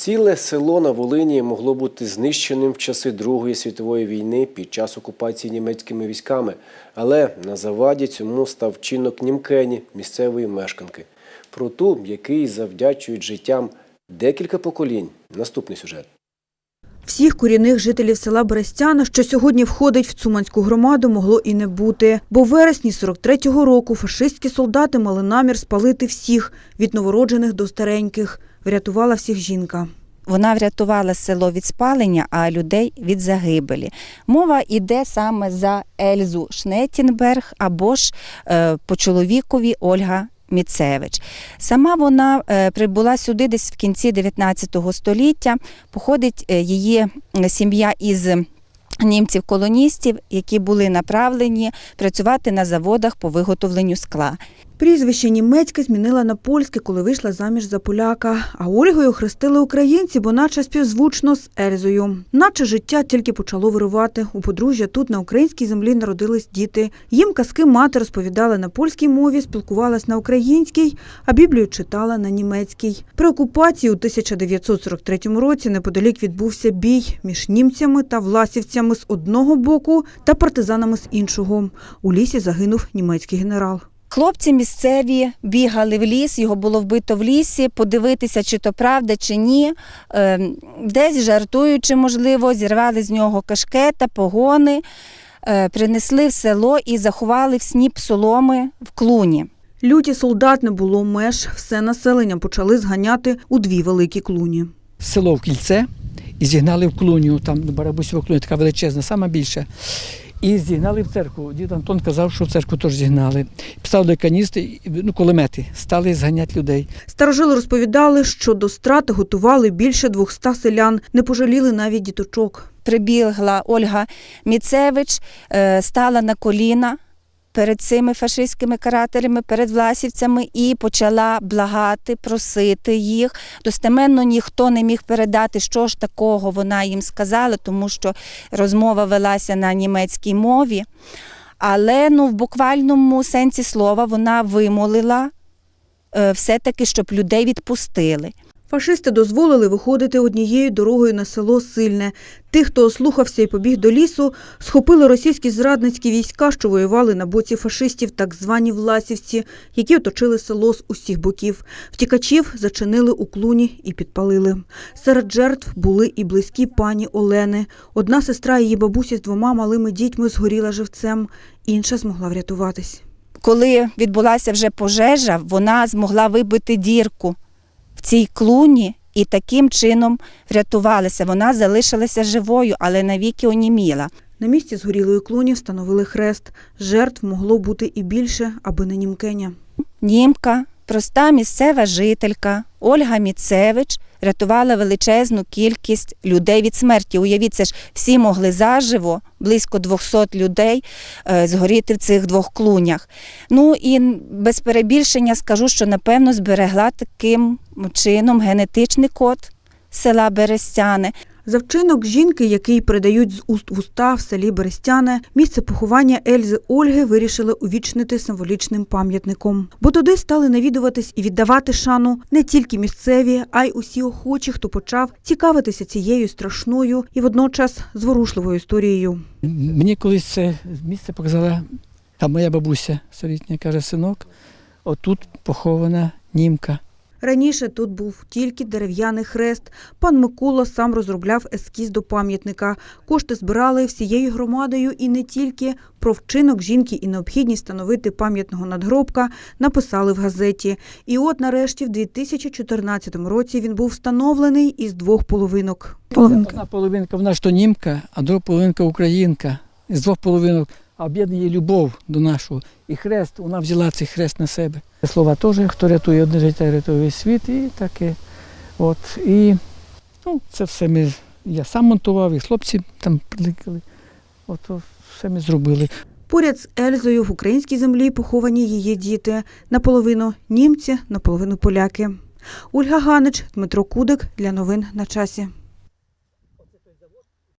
Ціле село на Волині могло бути знищеним в часи Другої світової війни під час окупації німецькими військами. Але на заваді цьому став чинок Німкені, місцевої мешканки. Про ту, який завдячують життям декілька поколінь. Наступний сюжет. Всіх корінних жителів села Берестяна, що сьогодні входить в Цуманську громаду, могло і не бути. Бо в вересні 43-го року фашистські солдати мали намір спалити всіх, від новороджених до стареньких. Врятувала всіх жінка. Вона врятувала село від спалення, а людей від загибелі. Мова йде саме за Ельзу Шнетінберг або ж е, по чоловікові Ольга Міцевич. Сама вона е, прибула сюди десь в кінці 19 століття. Походить е, її сім'я із німців-колоністів, які були направлені працювати на заводах по виготовленню скла. Прізвище німецьке змінила на польське, коли вийшла заміж за поляка. А Ольгою хрестили українці, бо наче співзвучно з Ельзою. Наче життя тільки почало вирувати. У подружжя тут на українській землі народились діти. Їм казки мати розповідала на польській мові, спілкувалась на українській, а Біблію читала на німецькій. При окупації у 1943 році неподалік відбувся бій між німцями та власівцями з одного боку та партизанами з іншого. У лісі загинув німецький генерал. Хлопці місцеві бігали в ліс, його було вбито в лісі, подивитися, чи то правда, чи ні. Е, Десь жартуючи, можливо, зірвали з нього кашкета, погони, е, принесли в село і заховали в сніп соломи в клуні. Люті солдат не було меж, все населення почали зганяти у дві великі клуні. село в кільце і зігнали в клуню, там Барабусєва клуня така величезна, сама більша. І зігнали в церкву. Дід Антон казав, що в церкву теж зігнали. Поставили каністри, ну, кулемети, стали зганяти людей. Старожили розповідали, що до страти готували більше 200 селян, не пожаліли навіть діточок. Прибігла Ольга Міцевич, е, стала на коліна перед цими фашистськими карателями, перед власівцями і почала благати, просити їх. Достеменно ніхто не міг передати, що ж такого вона їм сказала, тому що розмова велася на німецькій мові. Але ну, в буквальному сенсі слова вона вимолила е, все-таки, щоб людей відпустили. Фашисти дозволили виходити однією дорогою на село Сильне. Тих, хто ослухався і побіг до лісу, схопили російські зрадницькі війська, що воювали на боці фашистів, так звані власівці, які оточили село з усіх боків. Втікачів зачинили у клуні і підпалили. Серед жертв були і близькі пані Олени. Одна сестра її бабусі з двома малими дітьми згоріла живцем, інша змогла врятуватись. коли відбулася вже пожежа, вона змогла вибити дірку в цій клуні і таким чином врятувалася. Вона залишилася живою, але навіки оніміла. На місці згорілої клуні встановили хрест. Жертв могло бути і більше, аби не німкеня. Німка, проста місцева жителька Ольга Міцевич рятувала величезну кількість людей від смерті. Уявіть, це ж всі могли заживо, близько 200 людей, е, згоріти в цих двох клунях. Ну і без перебільшення скажу, що напевно зберегла таким чином генетичний код села Берестяни. За вчинок жінки, який передають з уст в уста в селі Берестяне, місце поховання Ельзи Ольги вирішили увічнити символічним пам'ятником. Бо туди стали навідуватись і віддавати шану не тільки місцеві, а й усі охочі, хто почав цікавитися цією страшною і водночас зворушливою історією. Мені колись це місце показала та моя бабуся столітня, каже, синок, отут похована німка. Раніше тут був тільки дерев'яний хрест. Пан Микола сам розробляв ескіз до пам'ятника. Кошти збирали всією громадою і не тільки про вчинок жінки і необхідність встановити пам'ятного надгробка написали в газеті. І от нарешті в 2014 році він був встановлений із двох половинок. Одна половинка, вона ж то німка, а друга половинка українка. З двох половинок а об'єднує любов до нашого. І хрест, вона взяла цей хрест на себе. Слова теж, хто рятує одне життя, рятує весь світ, і таке. От, і ну, це все ми, я сам монтував, і хлопці там прикликали. От все ми зробили. Поряд з Ельзою в українській землі поховані її діти. Наполовину німці, наполовину поляки. Ольга Ганич, Дмитро Кудик для новин на часі.